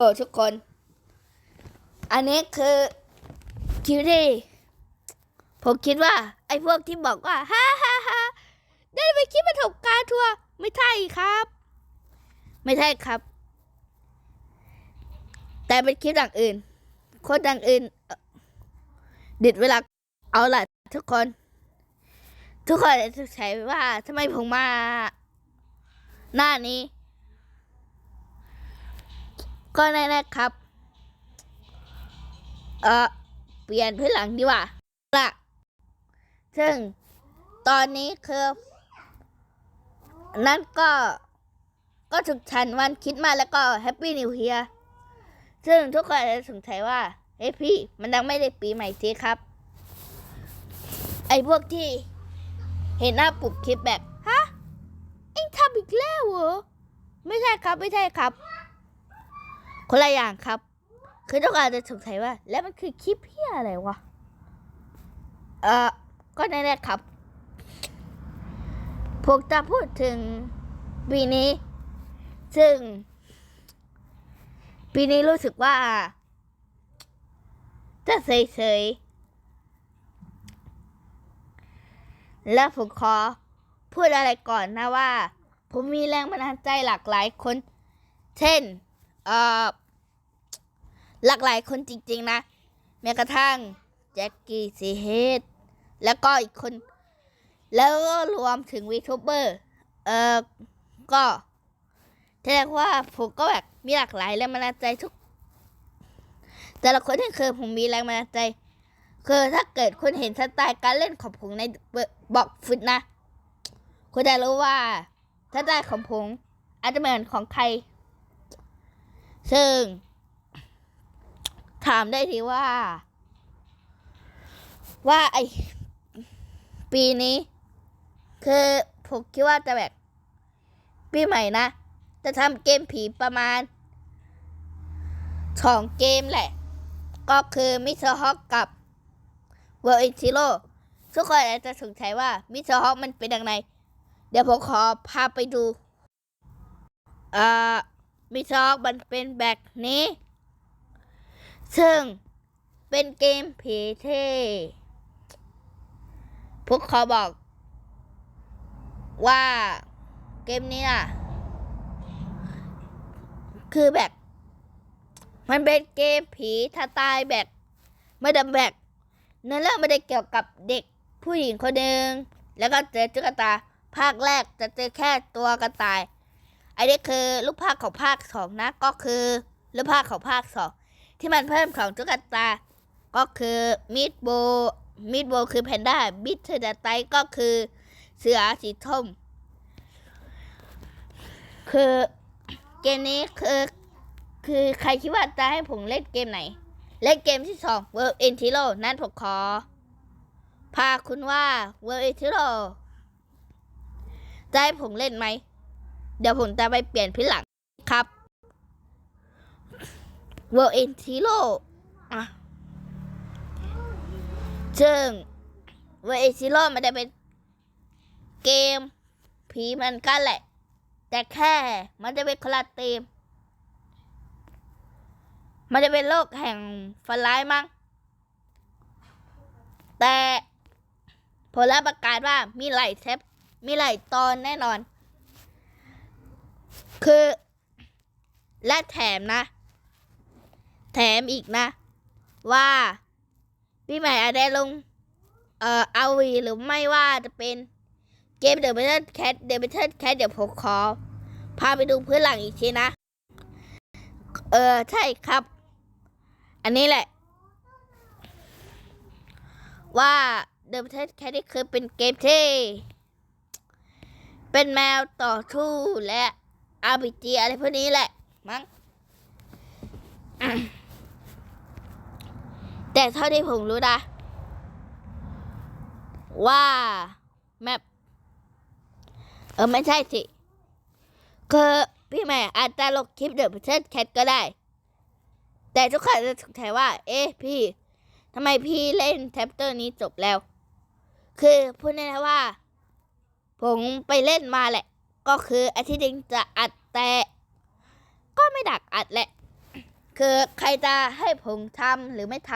โอ้ทุกคน อันนี้คือคิวที่ผมคิดว่า ไอ้พวกที่บอกว่าฮ่าฮ่าฮ่าได้ไปคิดประสบการณ์ทัวร์ไม่ใช่ครับ ไม่ใช่ครับ แต่เป็นคลิปดังอื่นคนดังอื่นเดิดเวลาเอาล่ะ ทุกคน ทุกคนจะสงสัยว่าทำไมผมมา หน้านี้ ก็แน่ๆครับ เออเปลี่ยนพื้นหลังดีกว่าละซึ่งตอนนี้คือ นั่นก็ ก็ถึงชันวันคิดมาแล้วก็แฮปปี้นิวเ a ียซึ่งทุกคนอาจจะสงสัยว่า เฮ้ยพี่ มันยังไม่ได้ปีใหม่สิครับ ไอ้พวกที่ เห็นหน้าปุบคลิปแบบ ฮะ เอ็งทำอีกแล้วเหรอ ไม่ใช่ครับ ไม่ใช่ครับ คนละอย่างครับ คือทุกคนอาจจะสงสัยว่า แล้วมันคือคลิปเพี้ยอะไรวะ เออก็แน่ๆครับ ผมจะพูดถึงปีนี้ ซึ่ง ปีนี้รู้สึกว่า จะเฉยๆ แล้วผมขอพูดอะไรก่อนนะว่า ผมมีแรงบันดาลใจหลากหลายคน เช่น หลากหลายคนจริง ๆ นะ แม้กระทั่งแจ็คกี้ซีเฮดแล้วก็อีกคน แล้วก็รวมถึงวีทูเบอร์เออก็แสดงว่าผมก็แบบมีหลากหลายแรงบันดาลใจทุก แต่ละคนที่เคยผมมีแรงบันดาลใจคือถ้าเกิดคุณเห็นสไตล์การเล่นของผมในบอกฟุตนะ คุณจะรู้ว่าสไตล์ของผมอาจจะเหมือนของใคร ซึ่ง ถามได้ทีว่า ว่าไอปีนี้ คือผมคิดว่าจะแบบ ปีใหม่นะ จะทำเกมผีประมาณสองเกมแหละ ก็คือมิสฮอกกับเวอร์อิชิโร่ทุกคนอาจจะสงสัยว่ามิสฮอกมันเป็นยังไง เดี๋ยวผมขอพาไปดูอ่า มิสฮอกมันเป็นแบบนี้ ซึ่งเป็นเกมผีที่พวกเขาบอก ว่าเกมนี้น่ะ คือแบบ มันเป็นเกมผีถ้าตายแบบไม่ดำแบบเนื้อเรื่องไม่ได้เกี่ยวกับเด็กผู้หญิงคนหนึ่งแล้วก็เจอตุ๊กตา ภาคแรกจะเจอแค่ตัวกระต่าย อันนี้คือลูกภาคของภาคสองนะ ก็คือลูกภาคของภาคสองที่มันเพิ่มของตุ๊กตา ก็คือมิดโบมิดโบคือแพนด้าบิทเทอร์ไตก็คือเสือสีส้มคือเกมนี้คือคือใครคิดว่าจะให้ผมเล่นเกมไหน เล่นเกมที่สอง World e n t i r o นั่นผมขอ พาคุณว่า World e n t i r o จะให้ผมเล่นไหม เดี๋ยวผมจะไปเปลี่ยนพิหลังครับ World e n t i r o อะซึ่ง World e n t i r o มันจะเป็นเกมผีเหมือนกันแหละ แต่แค่มันจะเป็นคนละธีม มันจะเป็นโลกแห่งฝันร้ายมั้ง แต่ผลรับประกาศว่ามีหลายเทปมีหลายตอนแน่นอน คือ และแถมนะ แถมอีกนะ ว่าพี่ใหม่อาจจะลง เอ่อเอาวีหรือไม่ว่าจะเป็นเกมเดอะเบเทอร์แคทเดอะเบเทอร์แคทเดี๋ยวผมขอ พาไปดูพื้นหลังอีกทีนะ เออ ใช่ครับ อันนี้แหละ ว่า The b a t t l e Cat นี่คือเป็นเกมที่ เป็นแมวต่อสู้และ RPG อะไรพวกนี้แหละ มั้งแต่เท่าที่ผมรู้นะ ว่า แมปเออ ไม่ใช่สิคือพี่แม่อาจจะลงคลิปเดอะพิเศแคทก็ได้ แต่ทุกคนจะสงสัยว่า เอ๊ะ พี่ทำไมพี่เล่นแท็ปเตอร์นี้จบแล้ว คือพูดง่ายๆว่า ผมไปเล่นมาแหละ ก็คืออาทิตย์นึงจะอัดแต่ก็ไม่ดักอัดแหละ คือใครจะให้ผมทำหรือไม่ท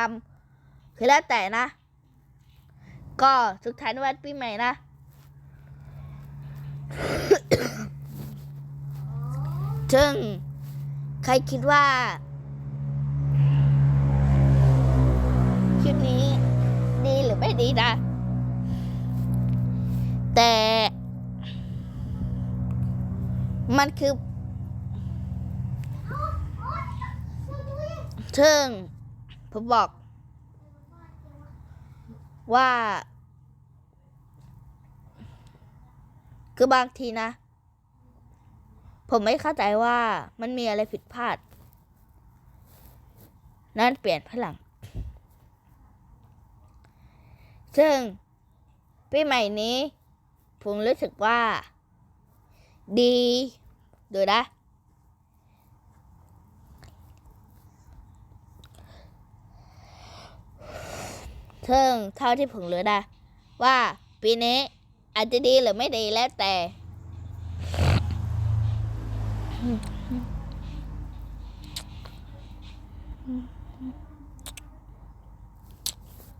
ำคือแล้วแต่นะ ก็สุขสันต์วันปีใหม่นะ ซึ่งใครคิดว่าคลิปนี้ดีหรือไม่ดีนะ แต่ มันคือซึ่งผมบอก ว่า คือบางทีนะ ผมไม่เข้าใจว่ามันมีอะไรผิดพลาด นั่นเปลี่ยนพลัง ซึ่งปีใหม่นี้ ผมรู้สึกว่า ดี ดูนะ ซึ่งเท่าที่ผมรู้นะ ว่าปีนี้อาจจะดีหรือไม่ดีแล้วแต่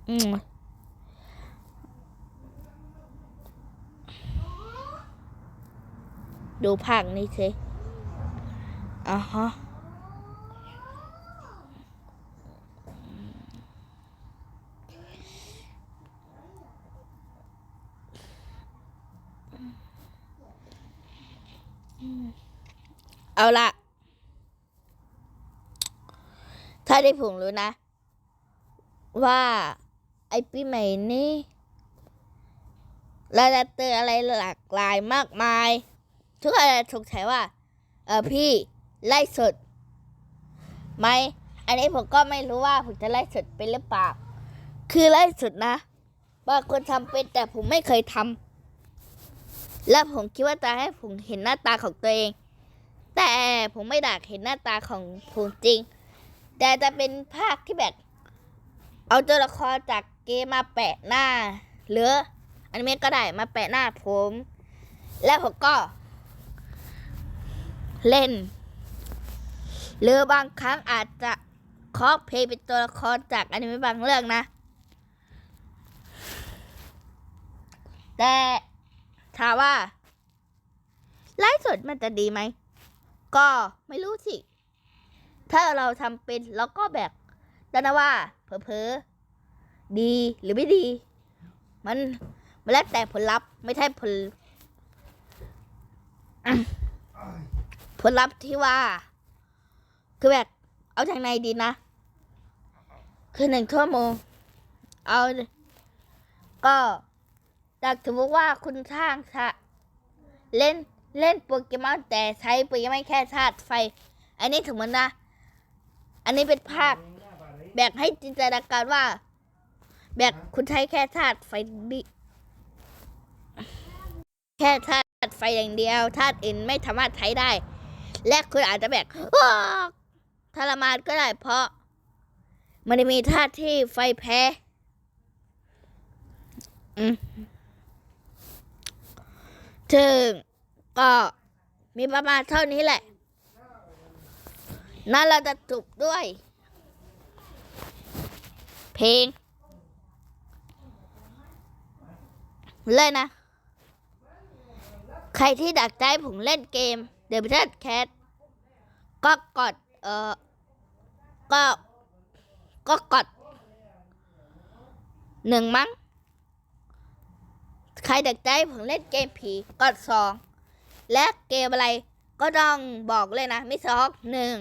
อืมดูภาคนี้สิ อ่าฮะเอาละถ้าได้ผมรู้นะ ว่าไอปีใหม่นี้เราจะเจออะไรหลากหลายมากมาย ทุกคนจะสงสัยว่า เออพี่ ไล่สดไหมอันนี้ผมก็ไม่รู้ว่าผมจะไล่สดเป็นหรือเปล่า คือไล่สดนะบางคนทำเป็นแต่ผมไม่เคยทำและผมคิดว่าจะให้ผมเห็นหน้าตาของตัวเอง แต่ผมไม่อยากเห็นหน้าตาของผมจริง แต่จะเป็นภาคที่แบบ เอาตัวละครจากเกมมาแปะหน้า หรืออนิเมะก็ได้มาแปะหน้าผม แล้วผมก็ เล่น หรือบางครั้งอาจจะคอสเพย์เป็นตัวละครจากอนิเมะบางเรื่องนะ แต่ถามว่าไลฟ์สดมันจะดีไหม ก็ไม่รู้สิ ถ้าเราทำเป็นเราก็แบบดานะว่าเผลอๆดีหรือไม่ดี มันมันแล้วแต่ผลลัพธ์ไม่ใช่ผล ผลลัพธ์ที่ว่า คือแบบ เอาจากไหนดีนะ คือหนึ่งชั่วโมง เอา ก็จากสมมติว่าคุณสร้างชะเล่นเล่นโปเกมอนแต่ใช้โปเกมอนแค่ธาตุไฟ อันนี้สมมตินะ อันนี้เป็นภาคแบกให้จินตนาการว่า แบกคุณใช้แค่ธาตุไฟดิแค่ธาตุไฟอย่างเดียวธาตุอื่นไม่สามารถใช้ได้ และคุณอาจจะแบก ทรมานก็ได้เพราะ มันจะมีธาตุที่ไฟแพ้ถึงก็มีประมาณเท่านี้แหละ นั่นเราจะจบด้วย เพลง เลยนะ ใครที่ดักใจผมเล่นเกม The b a t t l e Cat ก็กด เออก็ก็กดหนึ่งมั้ง ใครดักใจผมเล่นเกมผีกดสองและเกมอะไรก็ต้องบอกเลยนะมิสองหนึ่ง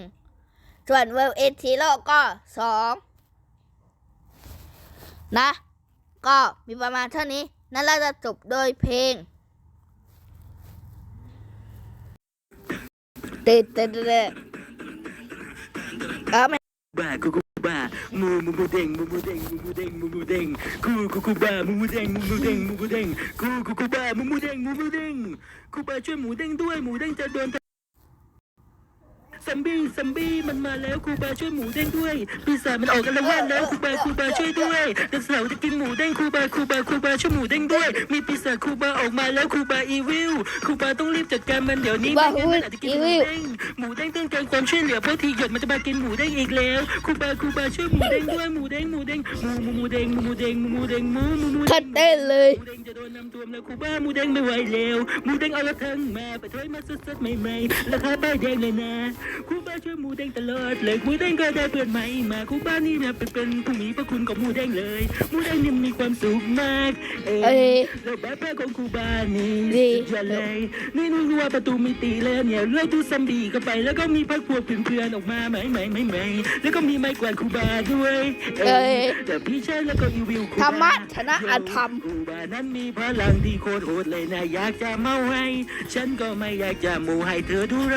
ส่วนเวลเอทีโร่ก็สองนะ ก็มีประมาณเท่านี้นั่นเราจะจบโดยเพลงเต้นเต้นเต้ นเออไม่บ้ากูกูบ้ามูมูมูเด้งมูมูเด้งมูมูเด้งมูมูเด้งกูกูกูบ้ามูมูเด้งมูมูเด้งมูมูเด้ ซัมบี้ซัมบี้มันมาแล้วครูบาช่วยหมูเด้งด้วยปีศาจมันออกกันแล้วว่าดแล้วครูบาครูบาช่วยด้วยแต่เสาร์จะกินหมูเด้งครูบาครูบาครูบาช่วยหมูเด้งด้วย มีปีศาจครูบาออกมาแล้วครูบาอีวิลครูบาต้องรีบจัดการมันเดี๋ยวนี้ว่าไม่งั้นมันอาจจะกินหมูอีวิลเด้งหมูเด้งต้องการความช่วยเหลือเพราะทีหยดมันจะมากินหมูเด้งอีกแล้วครูบาครูบาช่วยหมูเด้งด้วยหมูเด้งหมูเด้งหมูหมูหมูเด้งหมูหมูเด้งหมูหมูเด้งหมูหมูหมูคัดเต้นเลยหมูเด้งจะโดนน้ำท่วมแล้วครูบาหมูเด้งไม่ไหวแล้วหมูเด้งเอาละทั้งมาไปถอยมาสดๆใหม่ๆราคาป้ายแดงเลยนะครูบาช่วยหมูเด้งตลอดเลยหมูเด้งก็ได้เพื่อนใหม่มาครูบานี่เนี่ยเป็นเป็นผู้มีพระคุณของหมูเด้งเลยหมูเด้งนี่มีความสุขมาก เอเอ้อยแล้วแบบแรกของครูบานี่ดี สุดยอดเลยนี่นึกว่าประตูมีตีแล้วเนี่ยเลื่อยตู้ซัมบีเข้าไป แล้วก็มีพักพวกเพื่อนๆออกมาไหมไหมไหมไหมแล้วก็มีไม้กวาดครูบาด้วยเออแต่พี่ชายแล้วก็อีวิวครูธรบารมะชนะอธรรม ครูบานั้นมีพลังที่โคตรโหดเลยนะอยากจะเมาให้ ฉันก็ไม่อยากจะโมให้เธอดูแล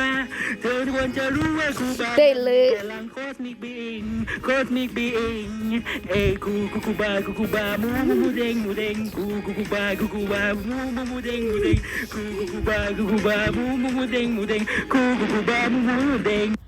เธอควรจะรู้ว่าครูบาได้เลยพลังโคสมิกบีอิงโคสมิกบีอิงเอ้ยครูครูครูบาครูครูบามูมูมูเด้งมูเด้งครูครูครูบาครูครูบามูมูมูเด้งมูเด้งครูครูครูบาครูครูบามูมูมูเด้งมูเด้งครูครูครูบามูมูเด้ง